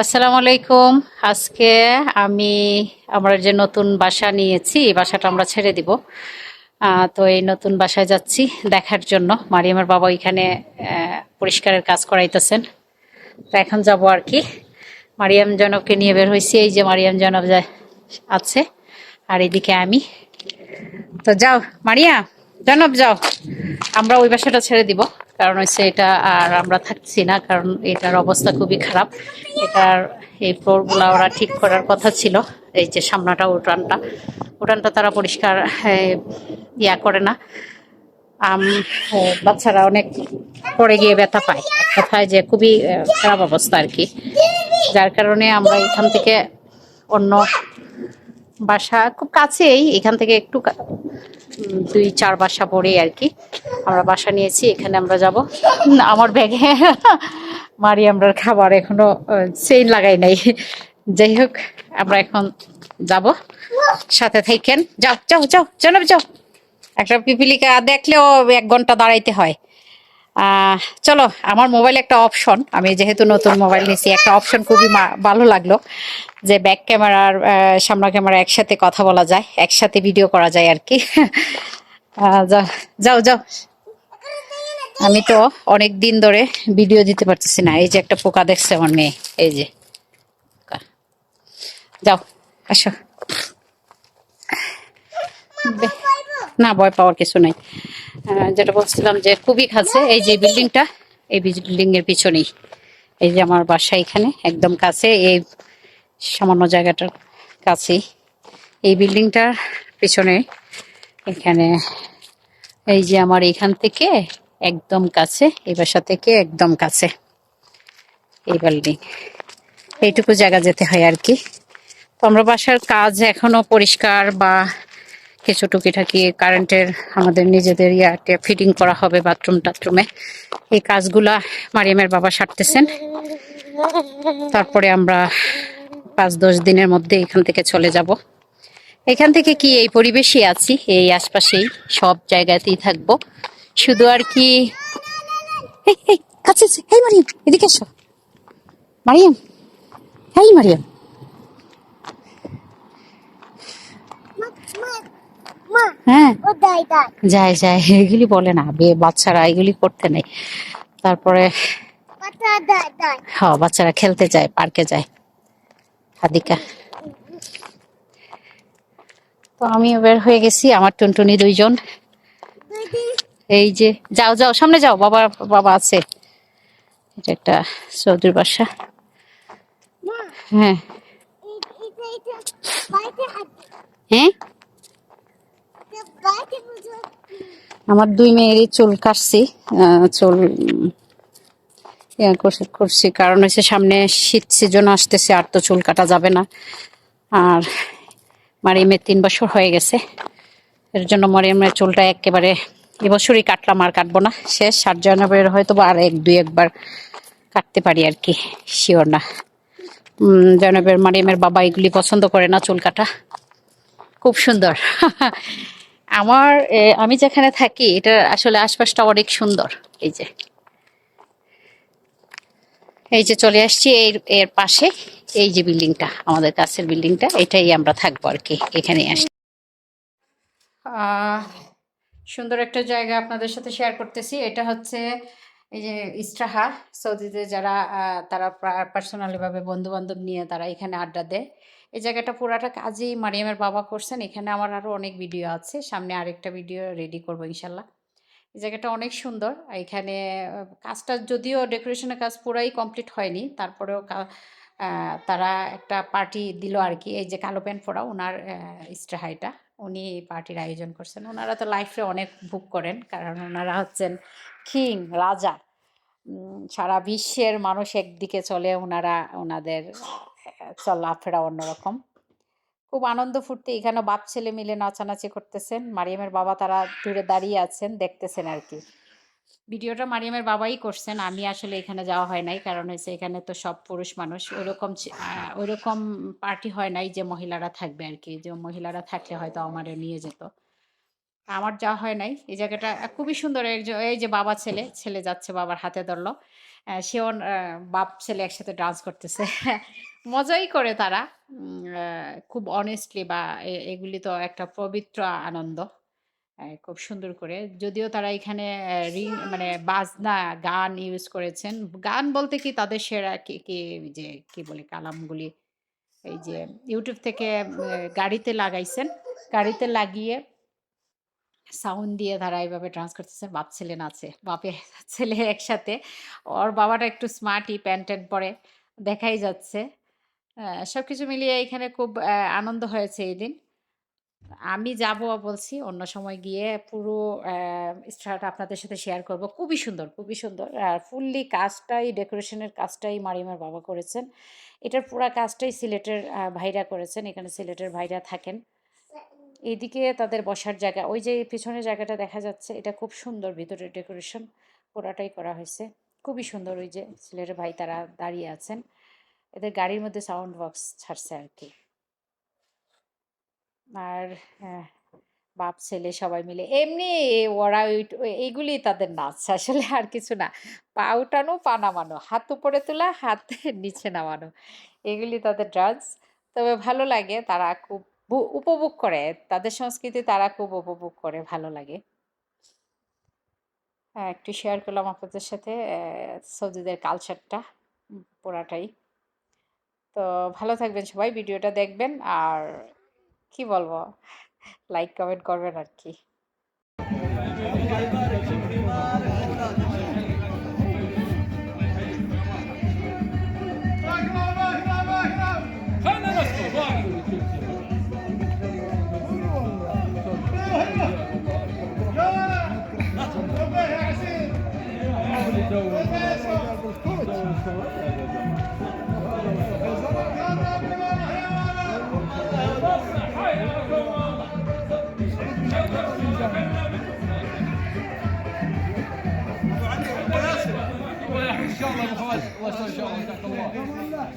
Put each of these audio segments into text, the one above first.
আসসালামু আলাইকুম। আজকে আমি আমরা যে নতুন বাসা নিয়েছি, এই বাসাটা আমরা ছেড়ে দিব। তো এই নতুন বাসায় যাচ্ছি দেখার জন্য। মারিয়ামের বাবা এখানে পরিষ্কারের কাজ করাইতেছেন। তো এখন যাব আর কি। মারিয়াম জনবকে নিয়ে বের হয়েছি এই যে মারিয়াম জনব আছে, আর এদিকে আমি। তো যাও মারিয়া জনব, যাও। আমরা ওই বাসাটা ছেড়ে দিব, কারণ হচ্ছে এটা আর আমরা থাকছি না, কারণ এটার অবস্থা খুবই খারাপ। এটার এই ফ্লোরগুলা ওরা ঠিক করার কথা ছিল, এই যে সামনাটা, উঠানটা। উঠানটা তারা পরিষ্কার ইয়া করে না। বাচ্চারা অনেক পড়ে গিয়ে ব্যথা পায়। কথায় যে খুবই খারাপ অবস্থা আর কি। যার কারণে আমরা এখান থেকে অন্য বাসা খুব কাছেই, এখান থেকে একটু দুই, চার বাসা পরে আর কি। আমরা বাসা নিয়েছি, এখানে আমরা যাব। আমার ব্যাগে মারি আমরা খাবার এখনও সেইন লাগাই নাই। যাই হোক, আমরা এখন যাব। সাথে থাকেন যাও যাও যাও, জনাব, যাও। একটা পিপিলিকা দেখলেও এক ঘণ্টা দাঁড়াইতে হয়। চলো, আমার মোবাইল একটা অপশন আমি যেহেতু নতুন মোবাইল নিয়েছি, একটা অপশন খুবই ভালো লাগল যে ব্যাক ক্যামেরার সামনা ক্যামেরা একসাথে কথা বলা যায়, একসাথে ভিডিও করা যায় আর কি। যাও যাও। আমি তো অনেক দিন ধরে ভিডিও দিতে পারতেছি না। এই যে একটা পোকা দেখছে আমার মেয়ে, এই যে। যাও, আসো। না, ভয় পাওয়ার কিছু নাই। যেটা বলছিলাম যে খুবই কাছে, এই যে বিল্ডিংটা, এই বিল্ডিং এর পিছনেই। এই যে আমার বাসা এখানে, একদম কাছে, এই সামান্য জায়গাটার কাছেই। এই বিল্ডিংটার পিছনে এখানে, এই যে আমার এখান থেকে একদম কাছে, এই বাসা থেকে একদম কাছে, এই বিল্ডিং। এইটুকু জায়গা যেতে হয় আর কি। তো আমরা বাসার কাজ এখনও পরিষ্কার বা কিছু টুকিটাকি কারেন্টের আমাদের নিজেদের ইয়াতে ফিটিং করা হবে বাথরুম টাথরুমে। এই কাজগুলা মারিয়ামের বাবা সারতেছেন। তারপরে আমরা পাঁচ দশ দিনের মধ্যে এখান থেকে চলে যাব। এখান থেকে কি এই পরিবেশই আছি? এই আশপাশেই সব জায়গাতেই থাকব। শুধু আর কি মারিয়াম, এদিকে এসো। মারিয়াম এই মারিয়াম। হ্যাঁ। যায় যায়। এগুলি বলে না। বে- বাচ্চারা এগুলি করতে নেই। তারপরে পাতা দাই দাই হ বাচ্চারা খেলতে যায় পার্কে যায়। হাদিকা। তো আমিও বের হয়ে গেছি। আমার টুনটুনি দুইজন। এই যে যাও যাও সামনে যাও। বাবা বাবা আছে। এটা একটা চৌধুরী বাসা। হ্যাঁ। হ্যাঁ? আমার দুই মেয়েরই চুল কাটছি চুল করছি- কারণ হচ্ছে সামনে শীত সিজন আসতেছে আর তো চুল কাটা যাবে না। আর মারিমের তিন বছর হয়ে গেছে। এর জন্য মারিয়ামের চুলটা একেবারে এবছরই কাটলাম আর কাটবো না। শেষ সাত জানুয়ারির হয়তো বা আর এক দুই একবার কাটতে পারি আর কি শিওর না। উম, জনাবের মারিয়ামের বাবা এগুলি পছন্দ করে না চুল কাটা। খুব সুন্দর। আমার আমি যেখানে থাকি এটা আসলে আশপাশটা অনেক সুন্দর। এই যে। এই যে চলে আসছি এর এর পাশে। এই যে বিল্ডিংটা, আমাদের কাছের বিল্ডিংটা, এটাই আমরা থাকব আর কি এখানে আসি সুন্দর একটা জায়গা আপনাদের সাথে শেয়ার করতেছি। এটা হচ্ছে, এই যে ইস্টাহা, সৌদিতে যারা তারা পার্সোনালি ভাবে বন্ধু বান্ধব নিয়ে তারা এখানে আড্ডা দেয়। এই জায়গাটা পুরাটা কাজই মারিয়ামের বাবা করছেন। এখানে আমার আরও অনেক ভিডিও আছে। সামনে আরেকটা ভিডিও রেডি করব ইনশাল্লাহ। এই জায়গাটা অনেক সুন্দর। এখানে কাজটা যদিও ডেকোরেশনের কাজ পুরাই কমপ্লিট হয়নি। তারপরেও তারা একটা পার্টি দিল আর কি এই যে কালো প্যান্ট পরা ওনার ইস্টাহাইটা উনি পার্টির আয়োজন করছেন। ওনারা তো লাইফে অনেক বুক করেন। কারণ ওনারা হচ্ছেন কিং রাজা। সারা বিশ্বের মানুষ একদিকে চলে ওনারা, ওনাদের চলাফেরা অন্যরকম। খুব আনন্দ ফুর্তি এখানে বাপ, ছেলে মিলে নাচানাচি করতেছেন। মারিয়ামের বাবা তারা দূরে দাঁড়িয়ে আছেন, দেখতেছেন আর কি। ভিডিওটা মারিয়ামের বাবাই করছেন, আমি আসলে এখানে যাওয়া হয় নাই, কারণ হচ্ছে এখানে তো সব পুরুষ মানুষ। ওইরকম ওইরকম পার্টি হয় নাই যে মহিলারা থাকবে আর কি, যে মহিলারা থাকলে হয়তো আমারে নিয়ে যেত। আমার যাওয়া হয় নাই। এই জায়গাটা খুবই সুন্দর। এই যে যে বাবা ছেলে ছেলে যাচ্ছে বাবার হাতে ধরলো। সেও বাপ ছেলে একসাথে ডান্স করতেছে। মজাই করে তারা। খুব অনেস্টলি বা এগুলি তো একটা পবিত্র আনন্দ। খুব সুন্দর করে। যদিও তারা এখানে রিং মানে বাজনা, গান ইউজ করেছেন। গান বলতে কি তাদের সেরা কি কি যে, কি বলে কালামগুলি? এই যে ইউটিউব থেকে গাড়িতে লাগাইছেন। গাড়িতে লাগিয়ে সাউন্ড দিয়ে তারা এইভাবে ডান্স করতেছে। বাপ ছেলে নাচে বাপে ছেলে একসাথে। ওর বাবাটা একটু স্মার্টই প্যান্ট ট্যান্ট পরে দেখাই যাচ্ছে। সব কিছু মিলিয়ে এখানে খুব আনন্দ হয়েছে এই দিন। আমি যাব বলছি, অন্য সময় গিয়ে পুরো স্টার্ট আপনাদের সাথে শেয়ার করব। খুবই সুন্দর খুবই সুন্দর। আর ফুললি কাজটাই, ডেকোরেশনের কাজটাই মারিমার বাবা করেছেন। এটার পুরা কাজটাই সিলেটের ভাইরা করেছেন। এখানে সিলেটের ভাইরা থাকেন। এইদিকে তাদের বসার জায়গা ওই যে পিছনের জায়গাটা দেখা যাচ্ছে এটা খুব সুন্দর ভিতরে ডেকোরেশন পুরাটাই করা হয়েছে। খুবই সুন্দর ওই যে ছেলের ভাই তারা দাঁড়িয়ে আছেন। এদের গাড়ির মধ্যে সাউন্ড বক্স ছাড়ছে আর কি আর হ্যাঁ, বাপ ছেলে সবাই মিলে। এমনি ওরা এইগুলি তাদের নাচ আসলে আর কিছু না। পা উঠানো পা নামানো হাত উপরে তোলা হাত নিচে নামানো। এগুলি তাদের ডান্স তবে ভালো লাগে তারা খুব উপভোগ করে। তাদের সংস্কৃতি তারা খুব উপভোগ করে, ভালো লাগে। হ্যাঁ একটু শেয়ার করলাম আপনাদের সাথে সৌদিদের কালচারটা পুরাটাই। তো ভালো থাকবেন সবাই, ভিডিওটা দেখবেন। আর কি বলব? লাইক কমেন্ট করবেন আর কি। شاء الله. اخوان الله يستر ان شاء الله تحت الله الله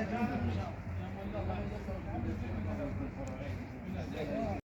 يكرمك